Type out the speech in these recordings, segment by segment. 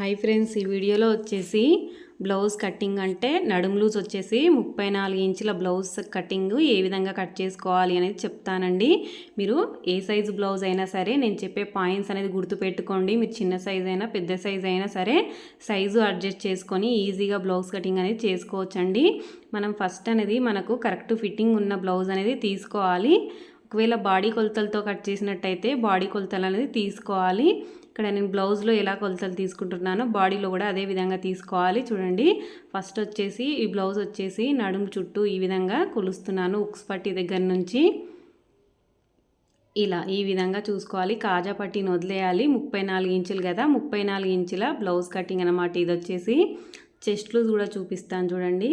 Hi friends ఈ వీడియోలో వచ్చేసి బ్లౌజ్ కటింగ్ అంటే నడుము లూజ్ వచ్చేసి ముప్పై నాలుగు ఇంచుల బ్లౌజ్ కటింగ్ ఏ విధంగా కట్ చేసుకోవాలి అనేది చెప్తానండి. మీరు ఏ సైజు బ్లౌజ్ అయినా సరే నేను చెప్పే పాయింట్స్ అనేది గుర్తుపెట్టుకోండి. మీరు చిన్న సైజ్ అయినా పెద్ద సైజ్ అయినా సరే సైజు అడ్జస్ట్ చేసుకొని ఈజీగా బ్లౌజ్ కటింగ్ అనేది చేసుకోవచ్చండి. మనం ఫస్ట్ అనేది మనకు కరెక్ట్ ఫిట్టింగ్ ఉన్న బ్లౌజ్ అనేది తీసుకోవాలి. ఒకవేళ బాడీ కొలతలతో కట్ చేసినట్టయితే బాడీ కొలతలు అనేది తీసుకోవాలి. ఇక్కడ నేను బ్లౌజ్లో ఎలా కొలతలు తీసుకుంటున్నానో బాడీలో కూడా అదే విధంగా తీసుకోవాలి. చూడండి ఫస్ట్ వచ్చేసి ఈ బ్లౌజ్ వచ్చేసి నడుము చుట్టూ ఈ విధంగా కొలుస్తున్నాను ఉక్స్ పట్టి దగ్గర నుంచి. ఇలా ఈ విధంగా చూసుకోవాలి. కాజా పట్టిని వదిలేయాలి. ముప్పై నాలుగు ఇంచులు కదా ముప్పై నాలుగు ఇంచుల బ్లౌజ్ కటింగ్ అనమాట ఇది వచ్చేసి. చెస్ట్లు కూడా చూపిస్తాను చూడండి.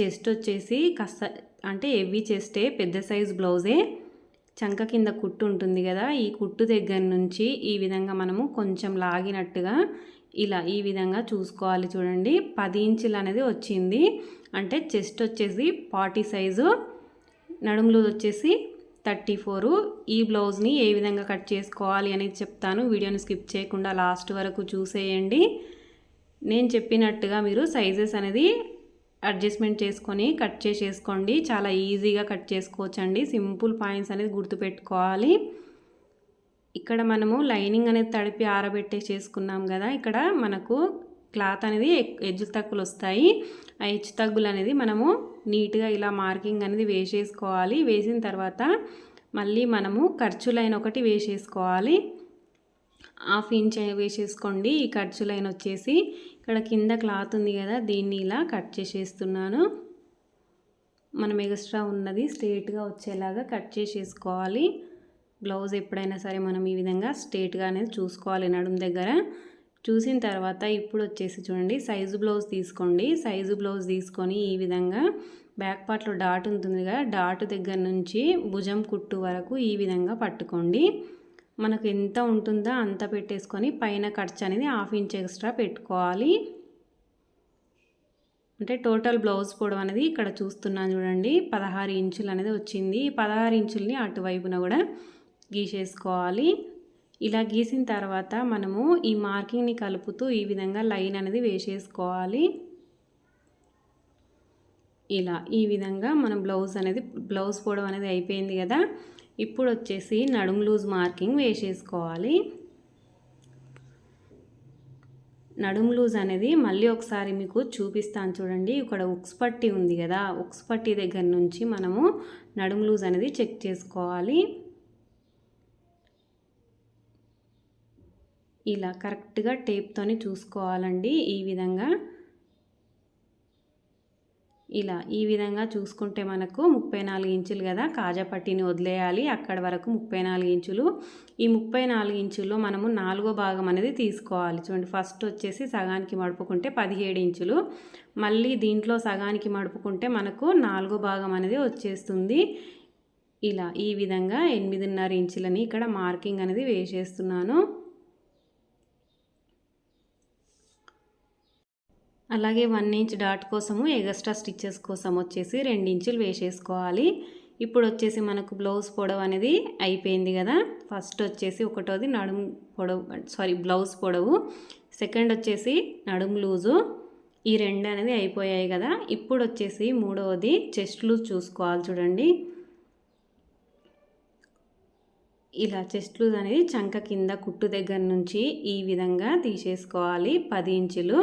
చెస్ట్ వచ్చేసి కస్త అంటే హెవీ చెస్టే పెద్ద సైజ్ బ్లౌజే. చంక కింద కుట్టు ఉంటుంది కదా ఈ కుట్టు దగ్గర నుంచి ఈ విధంగా మనము కొంచెం లాగినట్టుగా ఇలా ఈ విధంగా చూసుకోవాలి చూడండి. పది ఇంచులు అనేది వచ్చింది. అంటే చెస్ట్ వచ్చేసి ఫార్టీ సైజు నడుములు వచ్చేసి థర్టీ ఫోరు. ఈ బ్లౌజ్ని ఏ విధంగా కట్ చేసుకోవాలి అనేది చెప్తాను. వీడియోని స్కిప్ చేయకుండా లాస్ట్ వరకు చూసేయండి. నేను చెప్పినట్టుగా మీరు సైజెస్ అనేది అడ్జస్ట్మెంట్ చేసుకొని కట్ చేసేసుకోండి. చాలా ఈజీగా కట్ చేసుకోవచ్చండి. సింపుల్ పాయింట్స్ అనేది గుర్తుపెట్టుకోవాలి. ఇక్కడ మనము లైనింగ్ అనేది తడిపి ఆరబెట్టే చేసుకున్నాం కదా. ఇక్కడ మనకు క్లాత్ అనేది ఎజ్జు తగ్గులు వస్తాయి. ఆ ఎజ్జు తగ్గులు అనేది మనము నీట్గా ఇలా మార్కింగ్ అనేది వేసేసుకోవాలి. వేసిన తర్వాత మళ్ళీ మనము ఖర్చులైన ఒకటి వేసేసుకోవాలి. హాఫ్ ఇంచ్ వేసేసుకోండి. ఈ ఖర్చు లైన్ వచ్చేసి ఇక్కడ కింద క్లాత్ ఉంది కదా దీన్ని ఇలా కట్ చేసేస్తున్నాను. మనం ఎక్స్ట్రా ఉన్నది స్ట్రేట్గా వచ్చేలాగా కట్ చేసేసుకోవాలి. బ్లౌజ్ ఎప్పుడైనా సరే మనం ఈ విధంగా స్ట్రేట్గా అనేది చూసుకోవాలి నడుము దగ్గర. చూసిన తర్వాత ఇప్పుడు వచ్చేసి చూడండి సైజు బ్లౌజ్ తీసుకోండి. సైజు బ్లౌజ్ తీసుకొని ఈ విధంగా బ్యాక్ పార్ట్లో డాట్ ఉంటుంది కదా డాట్ దగ్గర నుంచి భుజం కుట్టు వరకు ఈ విధంగా పట్టుకోండి. మనకు ఎంత ఉంటుందో అంత పెట్టేసుకొని పైన ఖర్చు అనేది హాఫ్ ఇంచ్ ఎక్స్ట్రా పెట్టుకోవాలి. అంటే టోటల్ బ్లౌజ్ పొడవు అనేది ఇక్కడ చూస్తున్నాను చూడండి పదహారు ఇంచులు అనేది వచ్చింది. ఈ పదహారు ఇంచుల్ని అటువైపున కూడా గీసేసుకోవాలి. ఇలా గీసిన తర్వాత మనము ఈ మార్కింగ్ని కలుపుతూ ఈ విధంగా లైన్ అనేది వేసేసుకోవాలి. ఇలా ఈ విధంగా మనం బ్లౌజ్ అనేది బ్లౌజ్ పొడవు అనేది అయిపోయింది కదా ఇప్పుడు వచ్చేసి నడుము లూజ్ మార్కింగ్ వేసేసుకోవాలి. నడుము లూజ్ అనేది మళ్ళీ ఒకసారి మీకు చూపిస్తాను చూడండి. ఇక్కడ ఉక్స్ పట్టి ఉంది కదా ఉక్స్ పట్టి దగ్గర నుంచి మనము నడుము లూజ్ అనేది చెక్ చేసుకోవాలి. ఇలా కరెక్ట్గా టేప్తోని చూసుకోవాలండి ఈ విధంగా. ఇలా ఈ విధంగా చూసుకుంటే మనకు ముప్పై నాలుగు ఇంచులు కదా కాజాపట్టిని వదిలేయాలి. అక్కడ వరకు ముప్పై నాలుగు ఇంచులు. ఈ ముప్పై నాలుగు ఇంచుల్లో మనము నాలుగో భాగం అనేది తీసుకోవాలి. చూడండి ఫస్ట్ వచ్చేసి సగానికి మడుపుకుంటే పదిహేడు ఇంచులు. మళ్ళీ దీంట్లో సగానికి మడుపుకుంటే మనకు నాలుగో భాగం అనేది వచ్చేస్తుంది. ఇలా ఈ విధంగా ఎనిమిదిన్నర ఇంచులని ఇక్కడ మార్కింగ్ అనేది వేసేస్తున్నాను. అలాగే వన్ ఇంచ్ డాట్ కోసము ఎగస్ట్రా స్టిచ్చెస్ కోసం వచ్చేసి రెండు ఇంచులు వేసేసుకోవాలి. ఇప్పుడు వచ్చేసి మనకు బ్లౌజ్ పొడవు అనేది అయిపోయింది కదా. ఫస్ట్ వచ్చేసి ఒకటోది నడుము పొడవు సారీ బ్లౌజ్ పొడవు. సెకండ్ వచ్చేసి నడుము లూజు. ఈ రెండు అనేది అయిపోయాయి కదా. ఇప్పుడు వచ్చేసి మూడవది చెస్ట్ లూజ్ చూసుకోవాలి చూడండి. ఇలా చెస్ట్ లూజ్ అనేది చంక కింద కుట్టు దగ్గర నుంచి ఈ విధంగా తీసేసుకోవాలి పది ఇంచులు.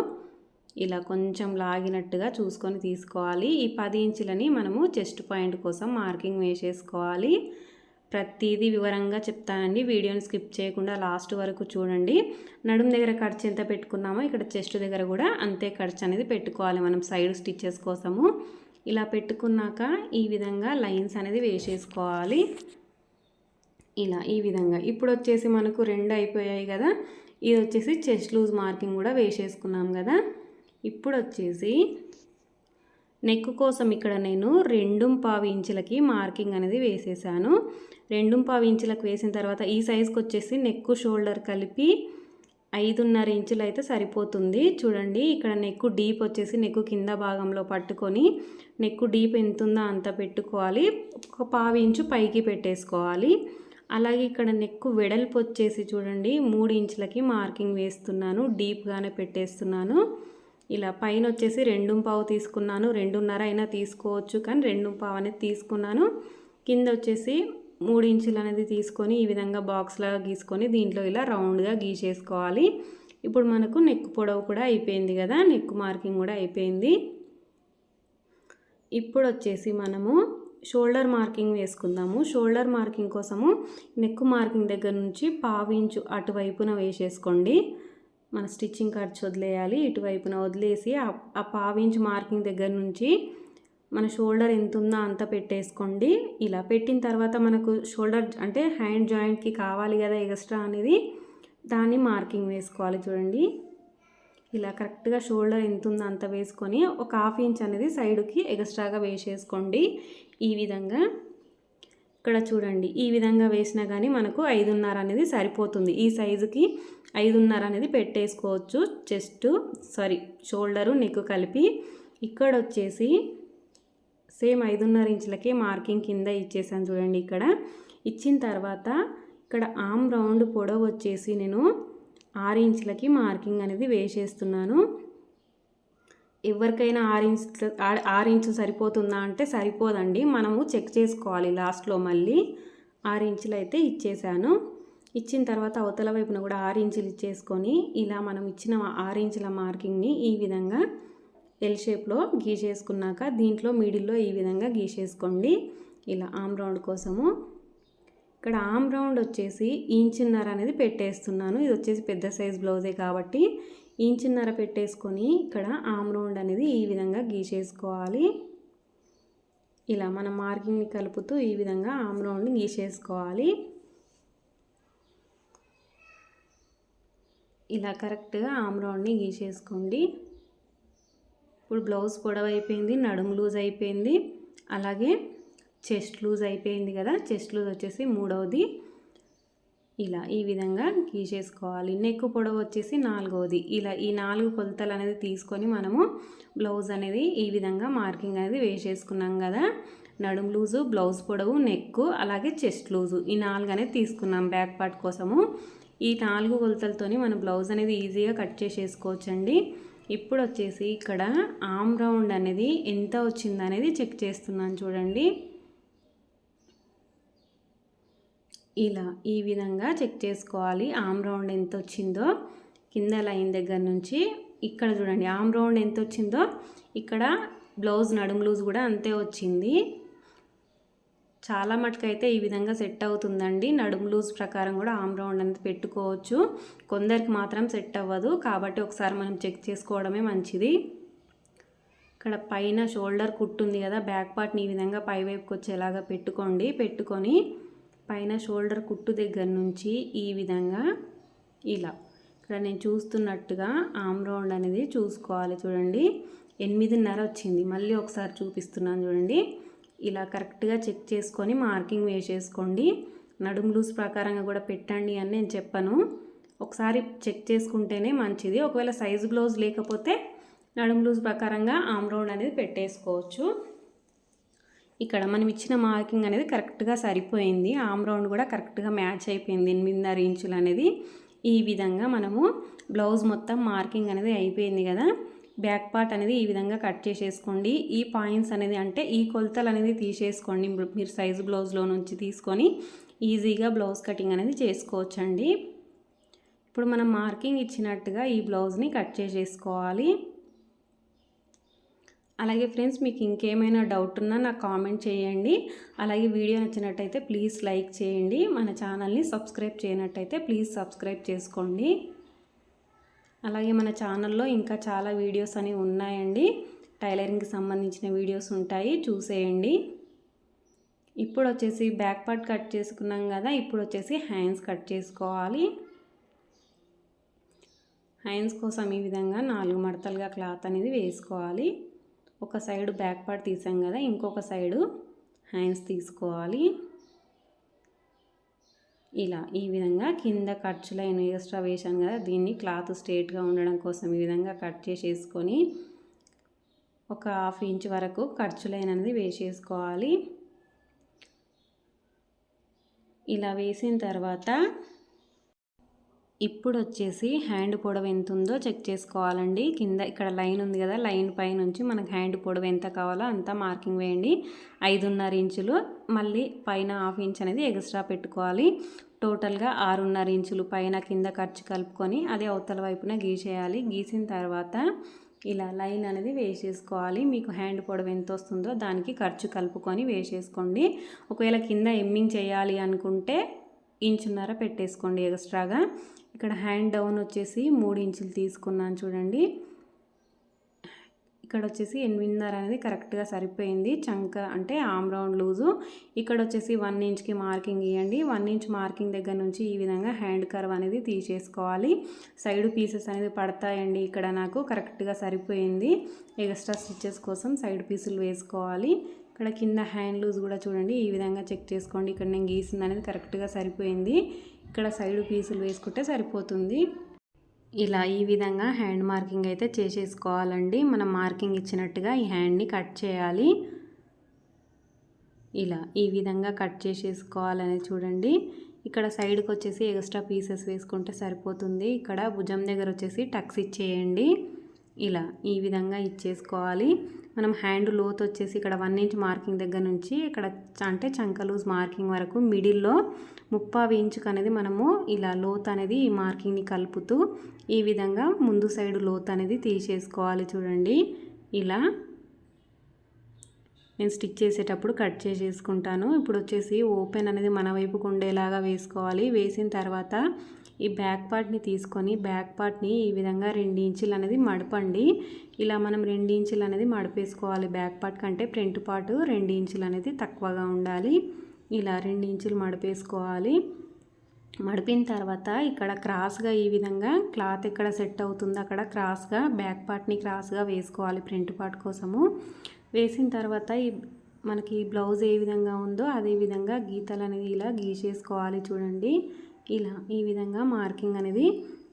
ఇలా కొంచెం లాగినట్టుగా చూసుకొని తీసుకోవాలి. ఈ పది ఇంచులని మనము చెస్ట్ పాయింట్ కోసం మార్కింగ్ వేసేసుకోవాలి. ప్రతిదీ వివరంగా చెప్తానండి. వీడియోని స్కిప్ చేయకుండా లాస్ట్ వరకు చూడండి. నడుము దగ్గర ఖర్చు ఎంత పెట్టుకున్నామో ఇక్కడ చెస్ట్ దగ్గర కూడా అంతే ఖర్చు అనేది పెట్టుకోవాలి మనం సైడ్ స్టిచ్చెస్ కోసము. ఇలా పెట్టుకున్నాక ఈ విధంగా లైన్స్ అనేది వేసేసుకోవాలి. ఇలా ఈ విధంగా. ఇప్పుడు వచ్చేసి మనకు రెండు అయిపోయాయి కదా. ఇది వచ్చేసి చెస్ట్ లూజ్ మార్కింగ్ కూడా వేసేసుకున్నాం కదా. ఇప్పుడు వచ్చేసి నెక్ కోసం ఇక్కడ నేను రెండు పావు ఇంచులకి మార్కింగ్ అనేది వేసేసాను. రెండు పావు ఇంచులకు వేసిన తర్వాత ఈ సైజ్కి వచ్చేసి నెక్ షోల్డర్ కలిపి ఐదున్నర ఇంచులు అయితే సరిపోతుంది. చూడండి ఇక్కడ నెక్ డీప్ వచ్చేసి నెక్ కింద భాగంలో పట్టుకొని నెక్ డీప్ ఎంత ఉందో అంత పెట్టుకోవాలి. ఒక పావు ఇంచు పైకి పెట్టేసుకోవాలి. అలాగే ఇక్కడ నెక్ వెడల్పు వచ్చేసి చూడండి మూడు ఇంచులకి మార్కింగ్ వేస్తున్నాను డీప్గానే పెట్టేస్తున్నాను. ఇలా పైన వచ్చేసి రెండు పావు తీసుకున్నాను. రెండున్నర అయినా తీసుకోవచ్చు కానీ రెండు పావు అనేది తీసుకున్నాను. కింద వచ్చేసి మూడు ఇంచులు అనేది తీసుకొని ఈ విధంగా బాక్స్ లాగా గీసుకొని దీంట్లో ఇలా రౌండ్గా గీసేసుకోవాలి. ఇప్పుడు మనకు నెక్ పొడవు కూడా అయిపోయింది కదా నెక్ మార్కింగ్ కూడా అయిపోయింది. ఇప్పుడు వచ్చేసి మనము షోల్డర్ మార్కింగ్ వేసుకుందాము. షోల్డర్ మార్కింగ్ కోసము నెక్ మార్కింగ్ దగ్గర నుంచి పావించు అటువైపున వేసేసుకోండి. మన స్టిచ్చింగ్ ఖర్చు వదిలేయాలి ఇటువైపున వదిలేసి ఆ పావించు మార్కింగ్ దగ్గర నుంచి మన షోల్డర్ ఎంత ఉందో అంత పెట్టేసుకోండి. ఇలా పెట్టిన తర్వాత మనకు షోల్డర్ అంటే హ్యాండ్ జాయింట్కి కావాలి కదా ఎక్స్ట్రా అనేది దాన్ని మార్కింగ్ వేసుకోవాలి చూడండి. ఇలా కరెక్ట్గా షోల్డర్ ఎంత ఉందో అంత వేసుకొని ఒక హాఫ్ ఇంచ్ అనేది సైడ్కి ఎక్స్ట్రాగా వేసేసుకోండి. ఈ విధంగా ఇక్కడ చూడండి ఈ విధంగా వేసినా కానీ మనకు ఐదున్నర అనేది సరిపోతుంది. ఈ సైజుకి ఐదున్నర అనేది పెట్టేసుకోవచ్చు. చెస్ట్ సారీ షోల్డరు నెక్ కలిపి ఇక్కడ వచ్చేసి సేమ్ ఐదున్నర ఇంచులకే మార్కింగ్ కింద ఇచ్చేసాను చూడండి ఇక్కడ. ఇచ్చిన తర్వాత ఇక్కడ ఆమ్ రౌండ్ పొడవు వచ్చేసి నేను ఆరు ఇంచులకి మార్కింగ్ అనేది వేసేస్తున్నాను. ఎవరికైనా ఆరు ఇంచు ఆరు ఇంచు సరిపోతుందా అంటే సరిపోదండి. మనము చెక్ చేసుకోవాలి లాస్ట్లో మళ్ళీ. ఆరు ఇంచులు అయితే ఇచ్చేసాను. ఇచ్చిన తర్వాత అవతల వైపున కూడా ఆరు ఇంచులు ఇచ్చేసుకొని ఇలా మనం ఇచ్చిన ఆరు ఇంచుల మార్కింగ్ని ఈ విధంగా ఎల్ షేప్లో గీసేసుకున్నాక దీంట్లో మిడిల్లో ఈ విధంగా గీసేసుకోండి. ఇలా ఆమ్ రౌండ్ కోసము. ఇక్కడ ఆమ్ రౌండ్ వచ్చేసి ఇంచున్నర అనేది పెట్టేస్తున్నాను. ఇది వచ్చేసి పెద్ద సైజ్ బ్లౌజే కాబట్టి ఇంచున్నర పెట్టేసుకొని ఇక్కడ ఆమ్రౌండ్ అనేది ఈ విధంగా గీసేసుకోవాలి. ఇలా మన మార్కింగ్ని కలుపుతూ ఈ విధంగా ఆమ్ రౌండ్ని గీసేసుకోవాలి. ఇలా కరెక్ట్గా ఆమ్రౌండ్ని గీసేసుకోండి. ఇప్పుడు బ్లౌజ్ పొడవు అయిపోయింది నడుము లూజ్ అయిపోయింది అలాగే చెస్ట్ లూజ్ అయిపోయింది కదా చెస్ట్ లూజ్ వచ్చేసి మూడవది. ఇలా ఈ విధంగా గీసేసుకోవాలి. నెక్ పొడవు వచ్చేసి నాలుగవది ఇలా ఈ నాలుగు కొలతలు అనేది తీసుకొని మనము బ్లౌజ్ అనేది ఈ విధంగా మార్కింగ్ అనేది వేసేసుకున్నాం కదా. నడుము లూజు బ్లౌజ్ పొడవు నెక్ అలాగే చెస్ట్ లూజు ఈ నాలుగు అనేది తీసుకున్నాం బ్యాక్ పార్ట్ కోసము. ఈ నాలుగు కొలతలతోని మన బ్లౌజ్ అనేది ఈజీగా కట్ చేసేసుకోవచ్చండి. ఇప్పుడు వచ్చేసి ఇక్కడ ఆమ్ రౌండ్ అనేది ఎంత వచ్చిందనేది చెక్ చేస్తున్నాను చూడండి. ఇలా ఈ విధంగా చెక్ చేసుకోవాలి. ఆమ్ రౌండ్ ఎంత వచ్చిందో కింద లైన్ దగ్గర నుంచి ఇక్కడ చూడండి. ఆమ్ రౌండ్ ఎంత వచ్చిందో ఇక్కడ బ్లౌజ్ నడుము లూజ్ కూడా అంతే వచ్చింది. చాలా మటుకైతే ఈ విధంగా సెట్ అవుతుందండి. నడుము లూజ్ ప్రకారం కూడా ఆమ్ రౌండ్ అనేది పెట్టుకోవచ్చు. కొందరికి మాత్రం సెట్ అవ్వదు. కాబట్టి ఒకసారి మనం చెక్ చేసుకోవడమే మంచిది. ఇక్కడ పైన షోల్డర్ కుట్టుంది కదా బ్యాక్ పార్ట్ని ఈ విధంగా పై వైపుకి వచ్చేలాగా పెట్టుకోండి. పెట్టుకొని పైన షోల్డర్ కుట్టు దగ్గర నుంచి ఈ విధంగా ఇలా. ఇక్కడ నేను చూస్తున్నట్టుగా ఆమ్ రౌండ్ అనేది చూసుకోవాలి చూడండి. ఎనిమిదిన్నర వచ్చింది. మళ్ళీ ఒకసారి చూపిస్తున్నాను చూడండి. ఇలా కరెక్ట్గా చెక్ చేసుకొని మార్కింగ్ వేసేసుకోండి. నడుము లూజ్ ప్రకారంగా కూడా పెట్టండి అని నేను చెప్పను. ఒకసారి చెక్ చేసుకుంటేనే మంచిది. ఒకవేళ సైజు బ్లౌజ్ లేకపోతే నడుము లూజ్ ప్రకారంగా ఆమ్ రౌండ్ అనేది పెట్టేసుకోవచ్చు. ఇక్కడ మనం ఇచ్చిన మార్కింగ్ అనేది కరెక్ట్గా సరిపోయింది. ఆమ్ రౌండ్ కూడా కరెక్ట్గా మ్యాచ్ అయిపోయింది. ఎనిమిదిన్నర ఇంచులు అనేది ఈ విధంగా మనము బ్లౌజ్ మొత్తం మార్కింగ్ అనేది అయిపోయింది కదా. బ్యాక్ పార్ట్ అనేది ఈ విధంగా కట్ చేసేసుకోండి. ఈ పాయింట్స్ అనేది అంటే ఈ కొలతలు అనేది తీసేసుకోండి. మీరు సైజు బ్లౌజ్లో నుంచి తీసుకొని ఈజీగా బ్లౌజ్ కటింగ్ అనేది చేసుకోవచ్చండి. ఇప్పుడు మనం మార్కింగ్ ఇచ్చినట్టుగా ఈ బ్లౌజ్ని కట్ చేసేసుకోవాలి. అలాగే ఫ్రెండ్స్ మీకు ఇంకేమైనా డౌట్ ఉన్నా నాకు కామెంట్ చేయండి. అలాగే వీడియో నచ్చినట్టయితే ప్లీజ్ లైక్ చేయండి. మన ఛానల్ని సబ్స్క్రైబ్ చేయనట్టయితే ప్లీజ్ సబ్స్క్రైబ్ చేసుకోండి. అలాగే మన ఛానల్లో ఇంకా చాలా వీడియోస్ అనేవి ఉన్నాయండి. టైలరింగ్కి సంబంధించిన వీడియోస్ ఉంటాయి చూసేయండి. ఇప్పుడు వచ్చేసి బ్యాక్ పార్ట్ కట్ చేసుకున్నాం కదా ఇప్పుడు వచ్చేసి హ్యాండ్స్ కట్ చేసుకోవాలి. హ్యాండ్స్ కోసం ఈ విధంగా నాలుగు మడతలుగా క్లాత్ అనేది వేసుకోవాలి. ఒక సైడ్ బ్యాక్ పార్ట్ తీసాం కదా ఇంకొక సైడు హ్యాండ్స్ తీసుకోవాలి. ఇలా ఈ విధంగా కింద ఖర్చు లైన్ ఎక్స్ట్రా వేసాను కదా దీన్ని క్లాత్ స్ట్రేట్గా ఉండడం కోసం ఈ విధంగా కట్ చేసేసుకొని ఒక హాఫ్ ఇంచ్ వరకు ఖర్చు లైన్ అనేది వేసేసుకోవాలి. ఇలా వేసిన తర్వాత ఇప్పుడు వచ్చేసి హ్యాండ్ పొడవు ఎంత ఉందో చెక్ చేసుకోవాలండి. కింద ఇక్కడ లైన్ ఉంది కదా లైన్ పై నుంచి మనకు హ్యాండ్ పొడవు ఎంత కావాలో అంత మార్కింగ్ వేయండి. ఐదున్నర ఇంచులు మళ్ళీ పైన హాఫ్ ఇంచ్ అనేది ఎక్స్ట్రా పెట్టుకోవాలి. టోటల్గా ఆరున్నర ఇంచులు పైన కింద ఖర్చు కలుపుకొని అదే అవతల వైపున గీసేయాలి. గీసిన తర్వాత ఇలా లైన్ అనేది వేసేసుకోవాలి. మీకు హ్యాండ్ పొడవు ఎంత వస్తుందో దానికి ఖర్చు కలుపుకొని వేసేసుకోండి. ఒకవేళ కింద ఎమ్మింగ్ చేయాలి అనుకుంటే ఇంచున్నర పెట్టేసుకోండి ఎక్స్ట్రాగా. ఇక్కడ హ్యాండ్ డౌన్ వచ్చేసి మూడు ఇంచులు తీసుకున్నాను చూడండి. ఇక్కడ వచ్చేసి ఎనిమిదిన్నర అనేది కరెక్ట్గా సరిపోయింది. చంక అంటే ఆమ్ రౌండ్ లూజు. ఇక్కడ వచ్చేసి వన్ ఇంచ్కి మార్కింగ్ ఇవ్వండి వన్ ఇంచ్ మార్కింగ్ దగ్గర నుంచి ఈ విధంగా హ్యాండ్ కర్వ్ అనేది తీసేసుకోవాలి. సైడ్ పీసెస్ అనేది పడతాయండి. ఇక్కడ నాకు కరెక్ట్గా సరిపోయింది. ఎక్స్ట్రా స్టిచ్చెస్ కోసం సైడ్ పీసులు వేసుకోవాలి. ఇక్కడ కింద హ్యాండ్ లూజ్ కూడా చూడండి. ఈ విధంగా చెక్ చేసుకోండి. ఇక్కడ నేను గీసింది అనేది కరెక్ట్గా సరిపోయింది. ఇక్కడ సైడ్ పీసులు వేసుకుంటే సరిపోతుంది. ఇలా ఈ విధంగా హ్యాండ్ మార్కింగ్ అయితే చేసేసుకోవాలండి. మనం మార్కింగ్ ఇచ్చినట్టుగా ఈ హ్యాండ్ని కట్ చేయాలి. ఇలా ఈ విధంగా కట్ చేసేసుకోవాలని చూడండి. ఇక్కడ సైడ్కి వచ్చేసి ఎక్స్ట్రా పీసెస్ వేసుకుంటే సరిపోతుంది. ఇక్కడ భుజం దగ్గర వచ్చేసి టక్స్ ఇచ్చేయండి. ఇలా ఈ విధంగా ఇచ్చేసుకోవాలి. మనం హ్యాండ్ లోత్ వచ్చేసి ఇక్కడ వన్ ఇంచ్ మార్కింగ్ దగ్గర నుంచి ఇక్కడ అంటే చంక లూజ్ మార్కింగ్ వరకు మిడిల్లో ముప్పావి ఇంచుకు అనేది మనము ఇలా లోత్ అనేది ఈ మార్కింగ్ని కలుపుతూ ఈ విధంగా ముందు సైడ్ లోత్ అనేది తీసేసుకోవాలి చూడండి. ఇలా నేను స్టిచ్ చేసేటప్పుడు కట్ చేసేసుకుంటాను. ఇప్పుడు వచ్చేసి ఓపెన్ అనేది మన వైపుకు ఉండేలాగా వేసుకోవాలి. వేసిన తర్వాత ఈ బ్యాక్ పార్ట్ని తీసుకొని బ్యాక్ పార్ట్ని ఈ విధంగా రెండు ఇంచులు అనేది మడపండి. ఇలా మనం రెండు ఇంచులు అనేది మడిపేసుకోవాలి. బ్యాక్ పార్ట్ కంటే ఫ్రంట్ పార్ట్ రెండు ఇంచులు అనేది తక్కువగా ఉండాలి. ఇలా రెండు ఇంచులు మడిపేసుకోవాలి. మడిపిన తర్వాత ఇక్కడ క్రాస్గా ఈ విధంగా క్లాత్ ఎక్కడ సెట్ అవుతుందో అక్కడ క్రాస్గా బ్యాక్ పార్ట్ని క్రాస్గా వేసుకోవాలి ప్రింట్ పార్ట్ కోసము. వేసిన తర్వాత ఈ మనకి బ్లౌజ్ ఏ విధంగా ఉందో అదే విధంగా గీతలు అనేది ఇలా గీసేసుకోవాలి చూడండి. ఇలా ఈ విధంగా మార్కింగ్ అనేది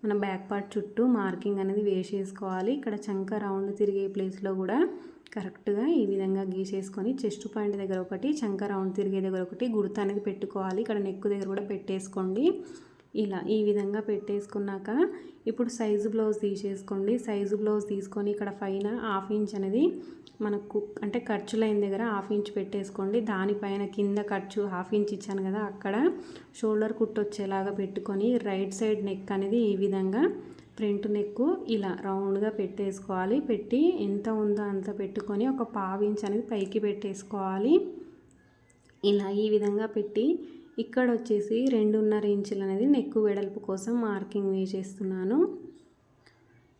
మన బ్యాక్ పార్ట్ చుట్టూ మార్కింగ్ అనేది వేసేసుకోవాలి. ఇక్కడ చంక రౌండ్ తిరిగే ప్లేస్లో కూడా కరెక్ట్గా ఈ విధంగా గీసేసుకొని చెస్ట్ పాయింట్ దగ్గర ఒకటి చంక రౌండ్ తిరిగే దగ్గర ఒకటి గుర్తు అనేది పెట్టుకోవాలి. ఇక్కడ నెక్ దగ్గర కూడా పెట్టేసుకోండి. ఇలా ఈ విధంగా పెట్టేసుకున్నాక ఇప్పుడు సైజు బ్లౌజ్ తీసేసుకోండి. సైజు బ్లౌజ్ తీసుకొని ఇక్కడ పైన హాఫ్ ఇంచ్ అనేది మనకు అంటే ఖర్చు లైన్ దగ్గర హాఫ్ ఇంచ్ పెట్టేసుకోండి. దానిపైన కింద ఖర్చు హాఫ్ ఇంచ్ ఇచ్చాను కదా అక్కడ షోల్డర్ కుట్టు వచ్చేలాగా పెట్టుకొని రైట్ సైడ్ నెక్ అనేది ఈ విధంగా ఫ్రంట్ నెక్ ఇలా రౌండ్గా పెట్టేసుకోవాలి. పెట్టి ఎంత ఉందో అంత పెట్టుకొని ఒక పావు ఇంచ్ అనేది పైకి పెట్టేసుకోవాలి. ఇలా ఈ విధంగా పెట్టి ఇక్కడ వచ్చేసి రెండున్నర ఇంచులు అనేది నెక్ వెడల్పు కోసం మార్కింగ్ వేసేస్తున్నాను.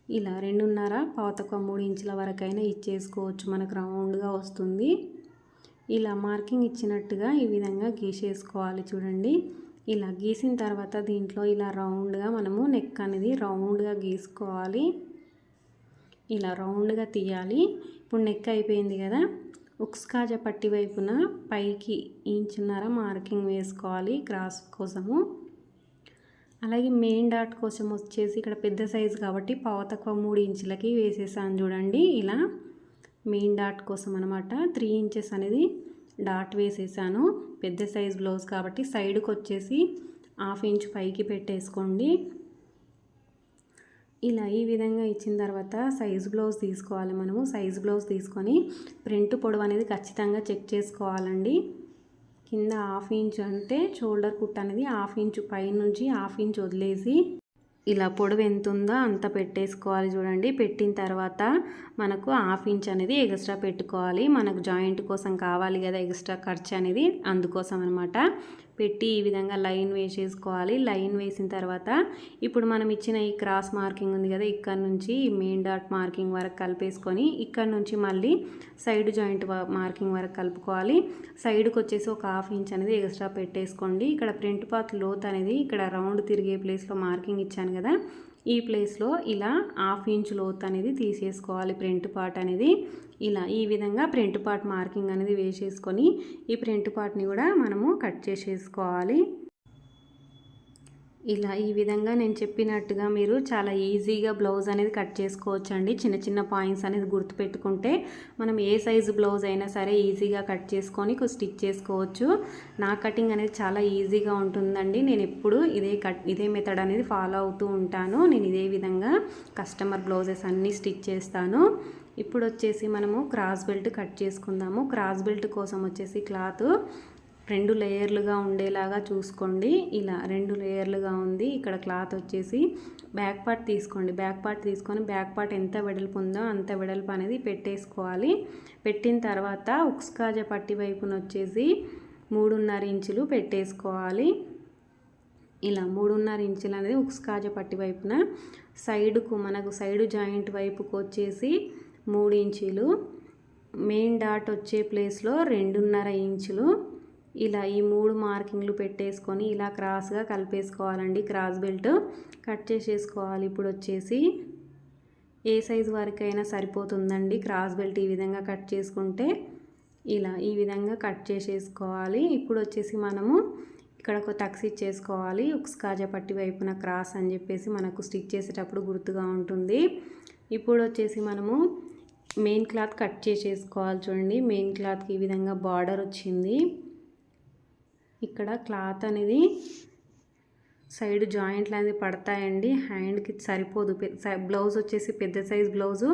ఇలా రెండున్నర పాతక మూడు ఇంచుల వరకైనా ఇచ్చేసుకోవచ్చు. మనకు రౌండ్గా వస్తుంది. ఇలా మార్కింగ్ ఇచ్చినట్టుగా ఈ విధంగా గీసేసుకోవాలి చూడండి. ఇలా గీసిన తర్వాత దీంట్లో ఇలా రౌండ్గా మనము నెక్ అనేది రౌండ్గా గీసుకోవాలి. ఇలా రౌండ్గా తీయాలి. ఇప్పుడు నెక్ అయిపోయింది కదా. ఉక్స్కాజ పట్టి వైపున పైకి ఇంచున్నర మార్కింగ్ వేసుకోవాలి క్రాస్ కోసము. అలాగే మెయిన్ డాట్ కోసం వచ్చేసి ఇక్కడ పెద్ద సైజు కాబట్టి పావు తక్కువ మూడు ఇంచులకి వేసేసాను చూడండి. ఇలా మెయిన్ డాట్ కోసం అనమాట త్రీ ఇంచెస్ అనేది డాట్ వేసేసాను. పెద్ద సైజ్ బ్లౌజ్ కాబట్టి సైడ్కి వచ్చేసి హాఫ్ ఇంచ్ పైకి పెట్టేసుకోండి. ఇలా ఈ విధంగా ఇచ్చిన తర్వాత సైజ్ బ్లౌజ్ తీసుకోవాలి మనము. సైజ్ బ్లౌజ్ తీసుకొని ప్రింట్ పొడవు అనేది ఖచ్చితంగా చెక్ చేసుకోవాలండి. కింద హాఫ్ ఇంచ్ అంటే షోల్డర్ కుట్ అనేది హాఫ్ ఇంచ్ పైనుంచి హాఫ్ ఇంచ్ వదిలేసి ఇలా పొడవు ఎంత ఉందో అంత పెట్టేసుకోవాలి చూడండి. పెట్టిన తర్వాత మనకు హాఫ్ ఇంచ్ అనేది ఎక్స్ట్రా పెట్టుకోవాలి. మనకు జాయింట్ కోసం కావాలి కదా ఎక్స్ట్రా ఖర్చు అనేది అందుకోసం అనమాట పెట్టి ఈ విధంగా లైన్ వేసేసుకోవాలి. లైన్ వేసిన తర్వాత ఇప్పుడు మనం ఇచ్చిన ఈ క్రాస్ మార్కింగ్ ఉంది కదా ఇక్కడ నుంచి మెయిన్ డాట్ మార్కింగ్ వరకు కలిపేసుకొని ఇక్కడ నుంచి మళ్ళీ సైడ్ జాయింట్ మార్కింగ్ వరకు కలుపుకోవాలి. సైడ్కి వచ్చేసి ఒక హాఫ్ ఇంచ్ అనేది ఎక్స్ట్రా పెట్టేసుకోండి. ఇక్కడ ప్రింట్ పాత్ లోత్ అనేది ఇక్కడ రౌండ్ తిరిగే ప్లేస్లో మార్కింగ్ ఇచ్చాను కదా ఈ ప్లేస్లో ఇలా హాఫ్ ఇంచ్ లోత్ అనేది తీసేసుకోవాలి ప్రింట్ పార్ట్ అనేది. ఇలా ఈ విధంగా ప్రింట్ పార్ట్ మార్కింగ్ అనేది వేసేసుకొని ఈ ప్రింట్ పార్ట్ని కూడా మనము కట్ చేసేసుకోవాలి. ఇలా ఈ విధంగా నేను చెప్పినట్టుగా మీరు చాలా ఈజీగా బ్లౌజ్ అనేది కట్ చేసుకోవచ్చు అండి చిన్న చిన్న పాయింట్స్ అనేది గుర్తుపెట్టుకుంటే మనం ఏ సైజు బ్లౌజ్ అయినా సరే ఈజీగా కట్ చేసుకొని స్టిచ్ చేసుకోవచ్చు. నా కటింగ్ అనేది చాలా ఈజీగా ఉంటుందండి. నేను ఎప్పుడు ఇదే కట్ ఇదే మెథడ్ అనేది ఫాలో అవుతూ ఉంటాను. నేను ఇదే విధంగా కస్టమర్ బ్లౌజెస్ అన్నీ స్టిచ్ చేస్తాను. ఇప్పుడు వచ్చేసి మనము క్రాస్ బెల్ట్ కట్ చేసుకుందాము. క్రాస్ బెల్ట్ కోసం వచ్చేసి క్లాత్ రెండు లేయర్లుగా ఉండేలాగా చూసుకోండి. ఇలా రెండు లేయర్లుగా ఉంది. ఇక్కడ క్లాత్ వచ్చేసి బ్యాక్ పార్ట్ తీసుకోండి. బ్యాక్ పార్ట్ తీసుకొని బ్యాక్ పార్ట్ ఎంత వెడల్పు ఉందో అంత వెడల్పు అనేది పెట్టేసుకోవాలి. పెట్టిన తర్వాత ఉక్స్కాజ పట్టి వైపున వచ్చేసి మూడున్నర ఇంచులు పెట్టేసుకోవాలి. ఇలా మూడున్నర ఇంచులు అనేది ఉక్స్కాజ పట్టి వైపున. సైడ్కు మనకు సైడ్ జాయింట్ వైపుకు వచ్చేసి మూడు ఇంచులు. మెయిన్ డాట్ వచ్చే ప్లేస్లో రెండున్నర ఇంచులు. ఇలా ఈ మూడు మార్కింగ్లు పెట్టేసుకొని ఇలా క్రాస్గా కలిపేసుకోవాలండి. క్రాస్ బెల్ట్ కట్ చేసేసుకోవాలి. ఇప్పుడు వచ్చేసి ఏ సైజు వరకైనా సరిపోతుందండి. క్రాస్ బెల్ట్ ఈ విధంగా కట్ చేసుకుంటే ఇలా ఈ విధంగా కట్ చేసేసుకోవాలి. ఇప్పుడు వచ్చేసి మనము ఇక్కడ ఒక టక్స్ ఇచ్చేసుకోవాలి. ఉక్స్కాజా పట్టి వైపున క్రాస్ అని చెప్పేసి మనకు స్టిచ్ చేసేటప్పుడు గుర్తుగా ఉంటుంది. ఇప్పుడు వచ్చేసి మనము మెయిన్ క్లాత్ కట్ చేసేసుకోవాలి చూడండి. మెయిన్ క్లాత్కి ఈ విధంగా బార్డర్ వచ్చింది. ఇక్కడ క్లాత్ అనేది సైడ్ జాయింట్లు అనేది పడతాయండి. హ్యాండ్కి సరిపోదు. బ్లౌజ్ వచ్చేసి పెద్ద సైజ్ బ్లౌజు.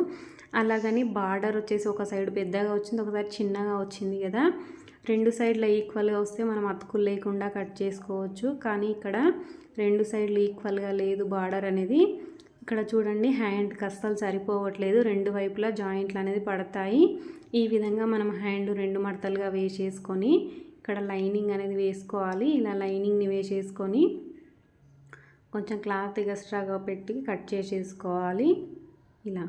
అలాగని బార్డర్ వచ్చేసి ఒక సైడ్ పెద్దగా వచ్చింది ఒకసారి చిన్నగా వచ్చింది కదా. రెండు సైడ్లు ఈక్వల్గా వస్తే మనం అతుకులు లేకుండా కట్ చేసుకోవచ్చు. కానీ ఇక్కడ రెండు సైడ్లు ఈక్వల్గా లేదు బార్డర్ అనేది. ఇక్కడ చూడండి హ్యాండ్కి అస్సలు సరిపోవట్లేదు. రెండు వైపులా జాయింట్లు అనేది పడతాయి. ఈ విధంగా మనం హ్యాండ్ రెండు మడతలుగా వేసేసుకొని ఇక్కడ లైనింగ్ అనేది వేసుకోవాలి. ఇలా లైనింగ్ని వేసేసుకొని కొంచెం క్లాత్ ఎక్స్ట్రాగా పెట్టి కట్ చేసేసుకోవాలి. ఇలా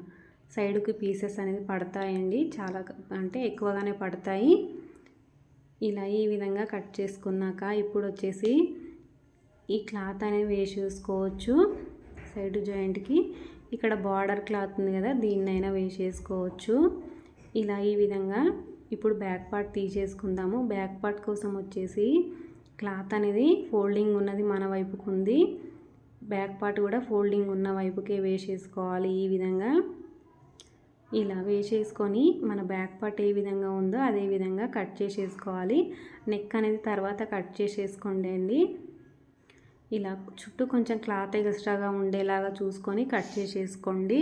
సైడ్కి పీసెస్ అనేది పడతాయండి. చాలా అంటే ఎక్కువగానే పడతాయి. ఇలా ఈ విధంగా కట్ చేసుకున్నాక ఇప్పుడు వచ్చేసి ఈ క్లాత్ అనేది వేసేసుకోవచ్చు. సైడ్ జాయింట్కి ఇక్కడ బార్డర్ క్లాత్ ఉంది కదా దీన్నైనా వేసేసుకోవచ్చు. ఇలా ఈ విధంగా ఇప్పుడు బ్యాక్ పార్ట్ తీసేసుకుందాము. బ్యాక్ పార్ట్ కోసం వచ్చేసి క్లాత్ అనేది ఫోల్డింగ్ ఉన్నది మన వైపుకు ఉంది. బ్యాక్ పార్ట్ కూడా ఫోల్డింగ్ ఉన్న వైపుకే వేసేసుకోవాలి ఈ విధంగా. ఇలా వేసేసుకొని మన బ్యాక్ పార్ట్ ఏ విధంగా ఉందో అదే విధంగా కట్ చేసేసుకోవాలి. నెక్ అనేది తర్వాత కట్ చేసేసుకోండి అండి. ఇలా చుట్టూ కొంచెం క్లాత్ ఎక్స్ట్రాగా ఉండేలాగా చూసుకొని కట్ చేసేసుకోండి.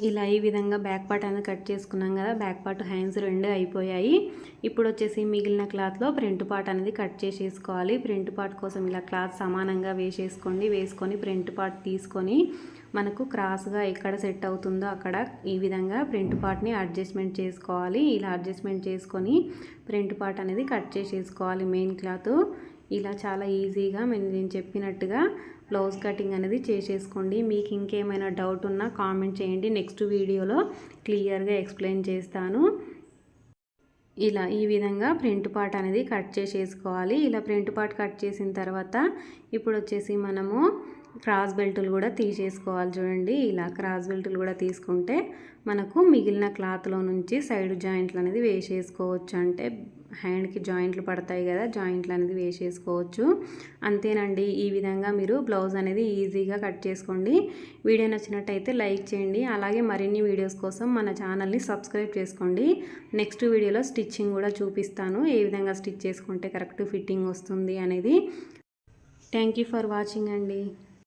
ఇలా ఈ విధంగా బ్యాక్ పార్ట్ అనేది కట్ చేసుకున్నాం కదా బ్యాక్ పార్ట్ హ్యాండ్స్ రెండు అయిపోయాయి. ఇప్పుడు వచ్చేసి మిగిలిన క్లాత్లో ప్రింట్ పార్ట్ అనేది కట్ చేసేసుకోవాలి. ప్రింట్ పార్ట్ కోసం ఇలా క్లాత్ సమానంగా వేసేసుకోండి. వేసుకొని ప్రింట్ పార్ట్ తీసుకొని మనకు క్రాస్గా ఎక్కడ సెట్ అవుతుందో అక్కడ ఈ విధంగా ప్రింట్ పార్ట్ని అడ్జస్ట్మెంట్ చేసుకోవాలి. ఇలా అడ్జస్ట్మెంట్ చేసుకొని ప్రింట్ పార్ట్ అనేది కట్ చేసేసుకోవాలి మెయిన్ క్లాత్. ఇలా చాలా ఈజీగా నేను చెప్పినట్టుగా బ్లౌజ్ కటింగ్ అనేది చేసేసుకోండి. మీకు ఇంకేమైనా డౌట్ ఉన్నా కామెంట్ చేయండి. నెక్స్ట్ వీడియోలో క్లియర్గా ఎక్స్ప్లెయిన్ చేస్తాను. ఇలా ఈ విధంగా ప్రింట్ పార్ట్ అనేది కట్ చేసేసుకోవాలి. ఇలా ప్రింట్ పార్ట్ కట్ చేసిన తర్వాత ఇప్పుడు వచ్చేసి మనము క్రాస్ బెల్టులు కూడా తీసేసుకోవాలి చూడండి. ఇలా క్రాస్ బెల్టులు కూడా తీసుకుంటే మనకు మిగిలిన క్లాత్లో నుంచి సైడ్ జాయింట్లు అనేది వేసేసుకోవచ్చు. అంటే హ్యాండ్కి జాయింట్లు పడతాయి కదా జాయింట్లు అనేది వేసేసుకోవచ్చు. అంతేనండి ఈ విధంగా మీరు బ్లౌజ్ అనేది ఈజీగా కట్ చేసుకోండి. వీడియో నచ్చినట్టయితే లైక్ చేయండి అలాగే మరిన్ని వీడియోస్ కోసం మన ఛానల్ని సబ్స్క్రైబ్ చేసుకోండి. నెక్స్ట్ వీడియోలో స్టిచ్చింగ్ కూడా చూపిస్తాను ఏ విధంగా స్టిచ్ చేసుకుంటే కరెక్ట్ ఫిట్టింగ్ వస్తుంది అనేది. థ్యాంక్ యూ ఫర్ వాచింగ్ అండి.